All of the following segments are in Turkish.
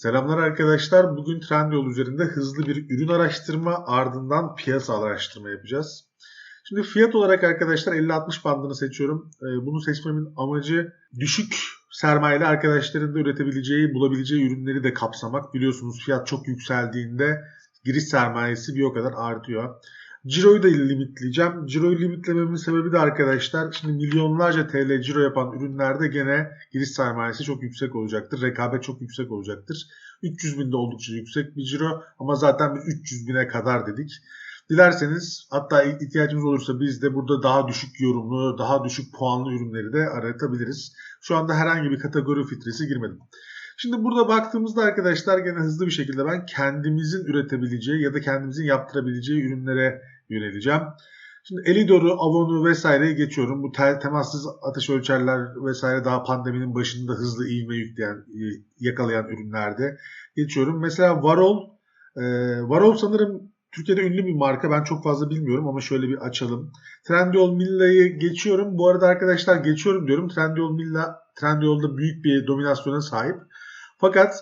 Selamlar arkadaşlar. Bugün Trendyol üzerinde hızlı bir ürün araştırma ardından piyasa araştırma yapacağız. Şimdi fiyat olarak arkadaşlar 50-60 bandını seçiyorum. Ee, Bunu seçmemin amacı düşük sermayeli arkadaşların da üretebileceği, bulabileceği ürünleri de kapsamak. Biliyorsunuz fiyat çok yükseldiğinde giriş sermayesi bir o kadar artıyor. Ciro'yu da limitleyeceğim. Ciro'yu limitlememin sebebi de arkadaşlar şimdi milyonlarca TL ciro yapan ürünlerde gene giriş sermayesi çok yüksek olacaktır. Rekabet çok yüksek olacaktır. 300 binde oldukça yüksek bir ciro ama zaten biz 300 bine kadar dedik. Dilerseniz hatta ihtiyacımız olursa biz de burada daha düşük yorumlu, daha düşük puanlı ürünleri de aratabiliriz. Şu anda herhangi bir kategori filtresi girmedim. Şimdi burada baktığımızda arkadaşlar gene hızlı bir şekilde ben kendimizin üretebileceği ya da kendimizin yaptırabileceği ürünlere yöneleceğim. Şimdi Elidor'u, Avon'u vesaireyi geçiyorum. Bu tel, temassız ateş ölçerler vesaire daha pandeminin başında hızlı ivme yükleyen, e, yakalayan ürünlerde geçiyorum. Mesela Varol, e, Varol sanırım Türkiye'de ünlü bir marka. Ben çok fazla bilmiyorum ama şöyle bir açalım. Trendyol Milla'yı geçiyorum. Bu arada arkadaşlar geçiyorum diyorum. Trendyol Milla Trendyol'da büyük bir dominasyona sahip. Fakat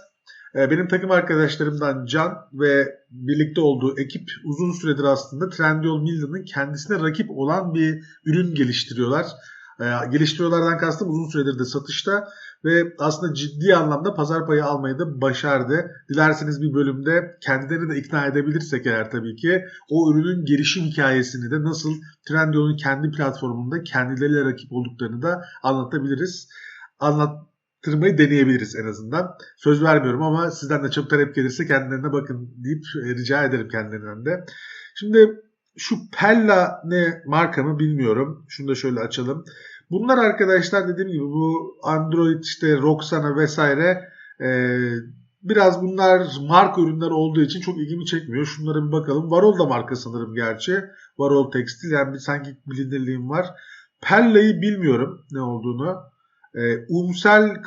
benim takım arkadaşlarımdan Can ve birlikte olduğu ekip uzun süredir aslında Trendyol Milla'nın kendisine rakip olan bir ürün geliştiriyorlar. E, geliştiriyorlardan kastım uzun süredir de satışta ve aslında ciddi anlamda pazar payı almayı da başardı. Dilerseniz bir bölümde kendilerini de ikna edebilirsek eğer tabii ki o ürünün gelişim hikayesini de nasıl Trendyol'un kendi platformunda kendileriyle rakip olduklarını da anlatabiliriz. Anlattırmayı deneyebiliriz en azından. Söz vermiyorum ama sizden de çok talep gelirse kendilerine bakın deyip rica ederim kendilerinden de. Şimdi şu Pella ne marka mı bilmiyorum. Şunu da şöyle açalım. Bunlar arkadaşlar dediğim gibi bu Android işte Roxana vesaire e, biraz bunlar marka ürünler olduğu için çok ilgimi çekmiyor. Şunlara bir bakalım. Varol da marka sanırım gerçi. Varol Tekstil yani bir sanki bilinirliğim var. Pella'yı bilmiyorum ne olduğunu. E, Umsel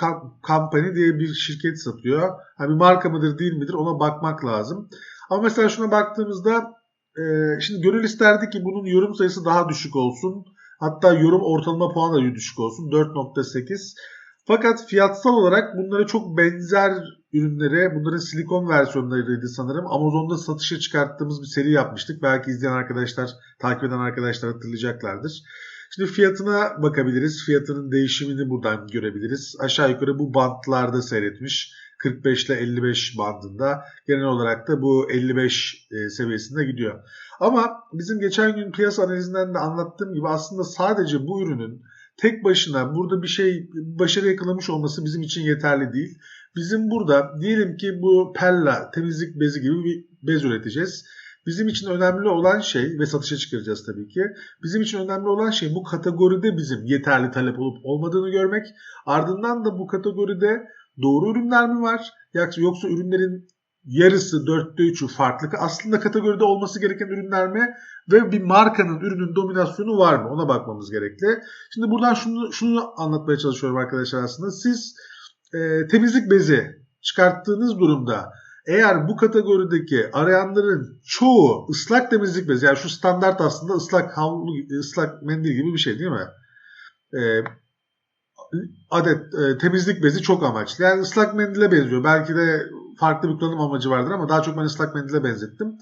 Company diye bir şirket satıyor. Hani marka mıdır değil midir ona bakmak lazım. Ama mesela şuna baktığımızda e, şimdi gönül isterdi ki bunun yorum sayısı daha düşük olsun Hatta yorum ortalama puanı da düşük olsun 4.8. Fakat fiyatsal olarak bunlara çok benzer ürünleri, bunların silikon versiyonlarıydı sanırım. Amazon'da satışa çıkarttığımız bir seri yapmıştık. Belki izleyen arkadaşlar, takip eden arkadaşlar hatırlayacaklardır. Şimdi fiyatına bakabiliriz. Fiyatının değişimini buradan görebiliriz. Aşağı yukarı bu bantlarda seyretmiş. 45 ile 55 bandında. Genel olarak da bu 55 e, seviyesinde gidiyor. Ama bizim geçen gün piyasa analizinden de anlattığım gibi aslında sadece bu ürünün tek başına burada bir şey başarı yakalamış olması bizim için yeterli değil. Bizim burada diyelim ki bu Pella temizlik bezi gibi bir bez üreteceğiz. Bizim için önemli olan şey ve satışa çıkaracağız tabii ki. Bizim için önemli olan şey bu kategoride bizim yeterli talep olup olmadığını görmek. Ardından da bu kategoride doğru ürünler mi var? Yoksa ürünlerin yarısı, dörtte üçü farklı. Aslında kategoride olması gereken ürünler mi? Ve bir markanın ürünün dominasyonu var mı? Ona bakmamız gerekli. Şimdi buradan şunu, şunu anlatmaya çalışıyorum arkadaşlar aslında. Siz e, temizlik bezi çıkarttığınız durumda eğer bu kategorideki arayanların çoğu ıslak temizlik bezi yani şu standart aslında ıslak havlu ıslak mendil gibi bir şey değil mi? E, adet e, temizlik bezi çok amaçlı. Yani ıslak mendile benziyor. Belki de farklı bir kullanım amacı vardır ama daha çok ben ıslak mendile benzettim.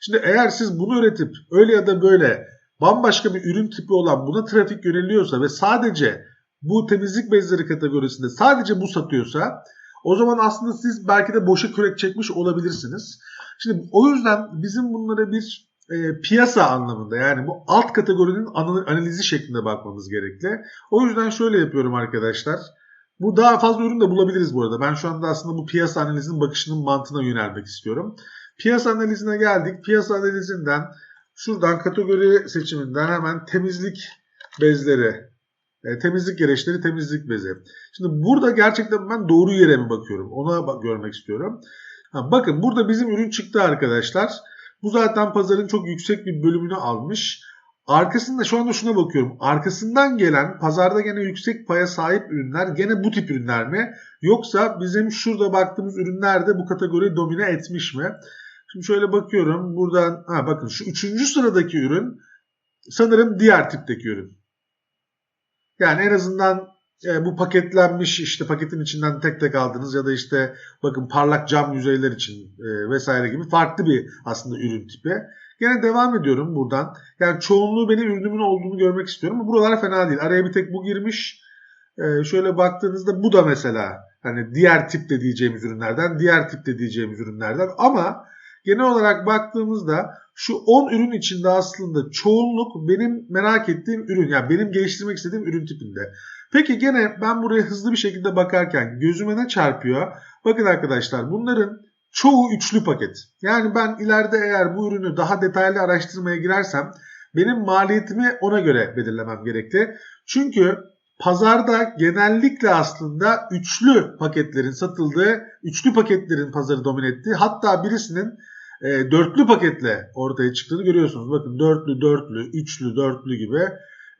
Şimdi eğer siz bunu üretip öyle ya da böyle bambaşka bir ürün tipi olan buna trafik yöneliyorsa ve sadece bu temizlik bezleri kategorisinde sadece bu satıyorsa o zaman aslında siz belki de boşa kürek çekmiş olabilirsiniz. Şimdi o yüzden bizim bunlara bir e, piyasa anlamında yani bu alt kategorinin analizi şeklinde bakmamız gerekli. O yüzden şöyle yapıyorum arkadaşlar. Bu daha fazla ürün de bulabiliriz bu arada. Ben şu anda aslında bu piyasa analizinin bakışının mantığına yönelmek istiyorum. Piyasa analizine geldik. Piyasa analizinden şuradan kategori seçiminden hemen temizlik bezleri, e, temizlik gereçleri, temizlik bezi. Şimdi burada gerçekten ben doğru yere mi bakıyorum? Ona bak görmek istiyorum. Ha, bakın burada bizim ürün çıktı arkadaşlar. Bu zaten pazarın çok yüksek bir bölümünü almış. Arkasında şu anda şuna bakıyorum. Arkasından gelen pazarda gene yüksek paya sahip ürünler gene bu tip ürünler mi? Yoksa bizim şurada baktığımız ürünler de bu kategoriyi domine etmiş mi? Şimdi şöyle bakıyorum. Buradan ha bakın şu üçüncü sıradaki ürün sanırım diğer tipteki ürün. Yani en azından e, bu paketlenmiş işte paketin içinden tek tek aldınız ya da işte bakın parlak cam yüzeyler için e, vesaire gibi farklı bir aslında ürün tipi. Gene devam ediyorum buradan. Yani çoğunluğu benim ürünümün olduğunu görmek istiyorum ama buralar fena değil. Araya bir tek bu girmiş. E, şöyle baktığınızda bu da mesela hani diğer tip de diyeceğimiz ürünlerden, diğer tip de diyeceğimiz ürünlerden ama genel olarak baktığımızda şu 10 ürün içinde aslında çoğunluk benim merak ettiğim ürün. Yani benim geliştirmek istediğim ürün tipinde. Peki gene ben buraya hızlı bir şekilde bakarken gözüme ne çarpıyor? Bakın arkadaşlar bunların çoğu üçlü paket. Yani ben ileride eğer bu ürünü daha detaylı araştırmaya girersem benim maliyetimi ona göre belirlemem gerekli. Çünkü pazarda genellikle aslında üçlü paketlerin satıldığı, üçlü paketlerin pazarı domine ettiği hatta birisinin e, dörtlü paketle ortaya çıktığını görüyorsunuz. Bakın dörtlü, dörtlü, üçlü, dörtlü gibi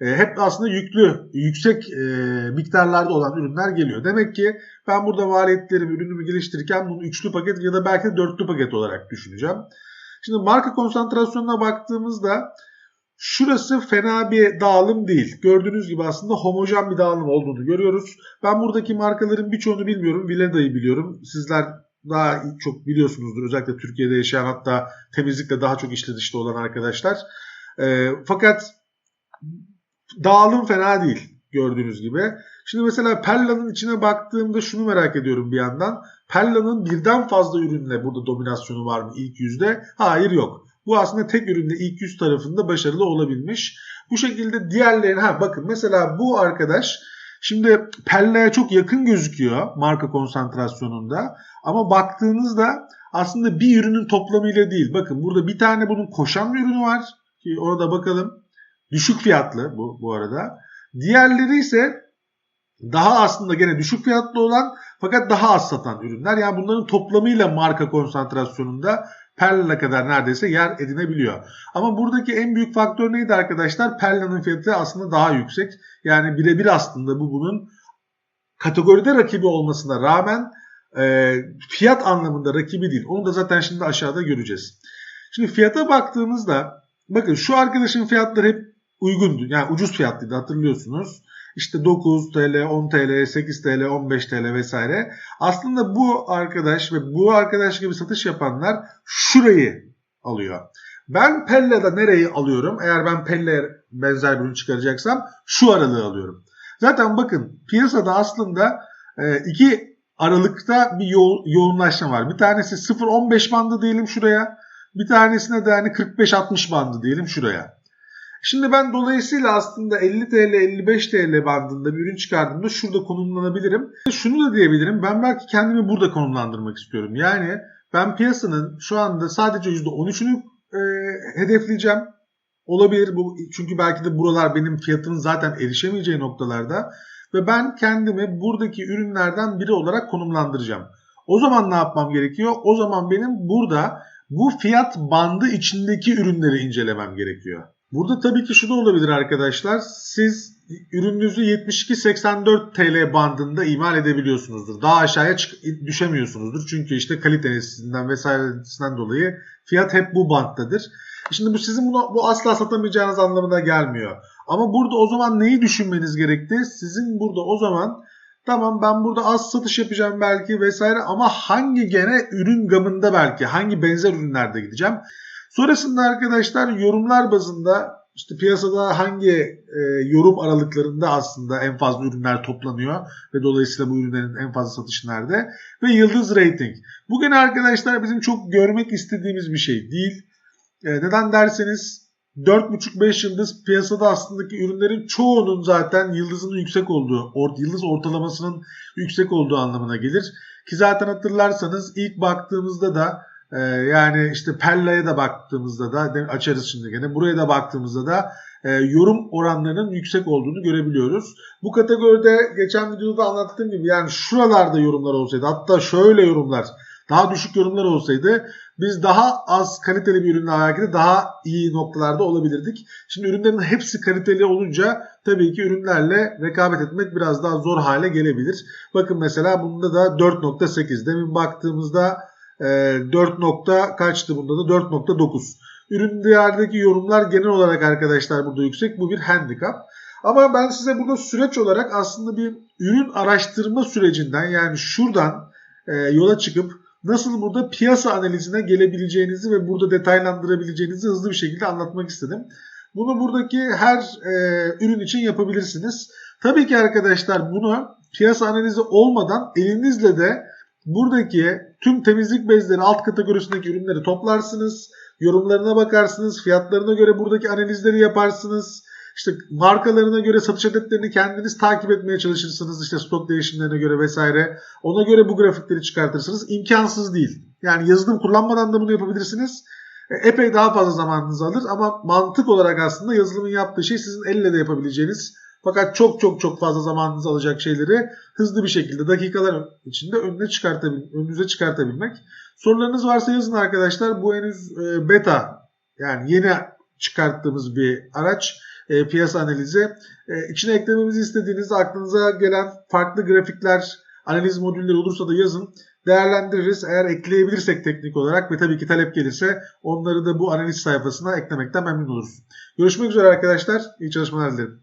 e, hep aslında yüklü, yüksek e, miktarlarda olan ürünler geliyor. Demek ki ben burada maliyetlerimi, ürünümü geliştirirken bunu üçlü paket ya da belki de dörtlü paket olarak düşüneceğim. Şimdi marka konsantrasyonuna baktığımızda Şurası fena bir dağılım değil. Gördüğünüz gibi aslında homojen bir dağılım olduğunu görüyoruz. Ben buradaki markaların birçoğunu bilmiyorum. Villeda'yı biliyorum. Sizler daha çok biliyorsunuzdur. Özellikle Türkiye'de yaşayan hatta temizlikle daha çok işli dışta olan arkadaşlar. E, fakat dağılım fena değil gördüğünüz gibi. Şimdi mesela Pella'nın içine baktığımda şunu merak ediyorum bir yandan. Pella'nın birden fazla ürünle burada dominasyonu var mı ilk yüzde? Hayır yok. Bu aslında tek üründe ilk yüz tarafında başarılı olabilmiş. Bu şekilde diğerlerine ha bakın mesela bu arkadaş şimdi Pella'ya çok yakın gözüküyor marka konsantrasyonunda ama baktığınızda aslında bir ürünün toplamıyla değil. Bakın burada bir tane bunun koşan bir ürünü var ki orada bakalım. Düşük fiyatlı bu bu arada. Diğerleri ise daha aslında gene düşük fiyatlı olan fakat daha az satan ürünler. Yani bunların toplamıyla marka konsantrasyonunda Perla kadar neredeyse yer edinebiliyor. Ama buradaki en büyük faktör neydi arkadaşlar? Perla'nın fiyatı aslında daha yüksek. Yani birebir aslında bu bunun kategoride rakibi olmasına rağmen e, fiyat anlamında rakibi değil. Onu da zaten şimdi aşağıda göreceğiz. Şimdi fiyata baktığımızda bakın şu arkadaşın fiyatları hep uygundu. Yani ucuz fiyatlıydı hatırlıyorsunuz. İşte 9 TL, 10 TL, 8 TL, 15 TL vesaire. Aslında bu arkadaş ve bu arkadaş gibi satış yapanlar şurayı alıyor. Ben Pelle'de nereyi alıyorum? Eğer ben Pelle benzer bir ürün çıkaracaksam şu aralığı alıyorum. Zaten bakın piyasada aslında e, iki aralıkta bir yo- yoğunlaşma var. Bir tanesi 0-15 bandı diyelim şuraya. Bir tanesine de yani 45-60 bandı diyelim şuraya. Şimdi ben dolayısıyla aslında 50 TL 55 TL bandında bir ürün çıkardığımda şurada konumlanabilirim. Şunu da diyebilirim ben belki kendimi burada konumlandırmak istiyorum. Yani ben piyasanın şu anda sadece %13'ünü e, hedefleyeceğim. Olabilir bu çünkü belki de buralar benim fiyatının zaten erişemeyeceği noktalarda ve ben kendimi buradaki ürünlerden biri olarak konumlandıracağım. O zaman ne yapmam gerekiyor? O zaman benim burada bu fiyat bandı içindeki ürünleri incelemem gerekiyor. Burada tabii ki şu da olabilir arkadaşlar. Siz ürününüzü 72-84 TL bandında imal edebiliyorsunuzdur. Daha aşağıya düşemiyorsunuzdur. Çünkü işte kalitesinden vesairesinden dolayı fiyat hep bu banttadır. Şimdi bu sizin bunu, bu asla satamayacağınız anlamına gelmiyor. Ama burada o zaman neyi düşünmeniz gerekti? Sizin burada o zaman tamam ben burada az satış yapacağım belki vesaire ama hangi gene ürün gamında belki hangi benzer ürünlerde gideceğim? Sonrasında arkadaşlar yorumlar bazında işte piyasada hangi e, yorum aralıklarında aslında en fazla ürünler toplanıyor ve dolayısıyla bu ürünlerin en fazla satışı nerede? Ve yıldız rating. Bugün arkadaşlar bizim çok görmek istediğimiz bir şey değil. E, neden derseniz 4.5-5 yıldız piyasada aslındaki ürünlerin çoğunun zaten yıldızının yüksek olduğu, or, yıldız ortalamasının yüksek olduğu anlamına gelir. Ki zaten hatırlarsanız ilk baktığımızda da ee, yani işte Pella'ya da baktığımızda da açarız şimdi gene. Buraya da baktığımızda da e, yorum oranlarının yüksek olduğunu görebiliyoruz. Bu kategoride geçen videoda anlattığım gibi yani şuralarda yorumlar olsaydı hatta şöyle yorumlar daha düşük yorumlar olsaydı biz daha az kaliteli bir ürünle alakalı daha iyi noktalarda olabilirdik. Şimdi ürünlerin hepsi kaliteli olunca tabii ki ürünlerle rekabet etmek biraz daha zor hale gelebilir. Bakın mesela bunda da 4.8 demin baktığımızda 4 ee, nokta kaçtı bunda da 4.9. Ürün değerdeki yorumlar genel olarak arkadaşlar burada yüksek. Bu bir handikap. Ama ben size burada süreç olarak aslında bir ürün araştırma sürecinden yani şuradan e, yola çıkıp nasıl burada piyasa analizine gelebileceğinizi ve burada detaylandırabileceğinizi hızlı bir şekilde anlatmak istedim. Bunu buradaki her e, ürün için yapabilirsiniz. Tabii ki arkadaşlar bunu piyasa analizi olmadan elinizle de buradaki tüm temizlik bezleri alt kategorisindeki ürünleri toplarsınız. Yorumlarına bakarsınız. Fiyatlarına göre buradaki analizleri yaparsınız. İşte markalarına göre satış adetlerini kendiniz takip etmeye çalışırsınız. İşte stok değişimlerine göre vesaire. Ona göre bu grafikleri çıkartırsınız. İmkansız değil. Yani yazılım kullanmadan da bunu yapabilirsiniz. E, Epey daha fazla zamanınızı alır ama mantık olarak aslında yazılımın yaptığı şey sizin elle de yapabileceğiniz fakat çok çok çok fazla zamanınızı alacak şeyleri hızlı bir şekilde dakikalar içinde önüne çıkartabil önünüze çıkartabilmek. Sorularınız varsa yazın arkadaşlar. Bu henüz e, beta yani yeni çıkarttığımız bir araç e, piyasa analizi. E, içine eklememizi istediğiniz aklınıza gelen farklı grafikler, analiz modülleri olursa da yazın. Değerlendiririz. Eğer ekleyebilirsek teknik olarak ve tabii ki talep gelirse onları da bu analiz sayfasına eklemekten memnun oluruz. Görüşmek üzere arkadaşlar. İyi çalışmalar dilerim.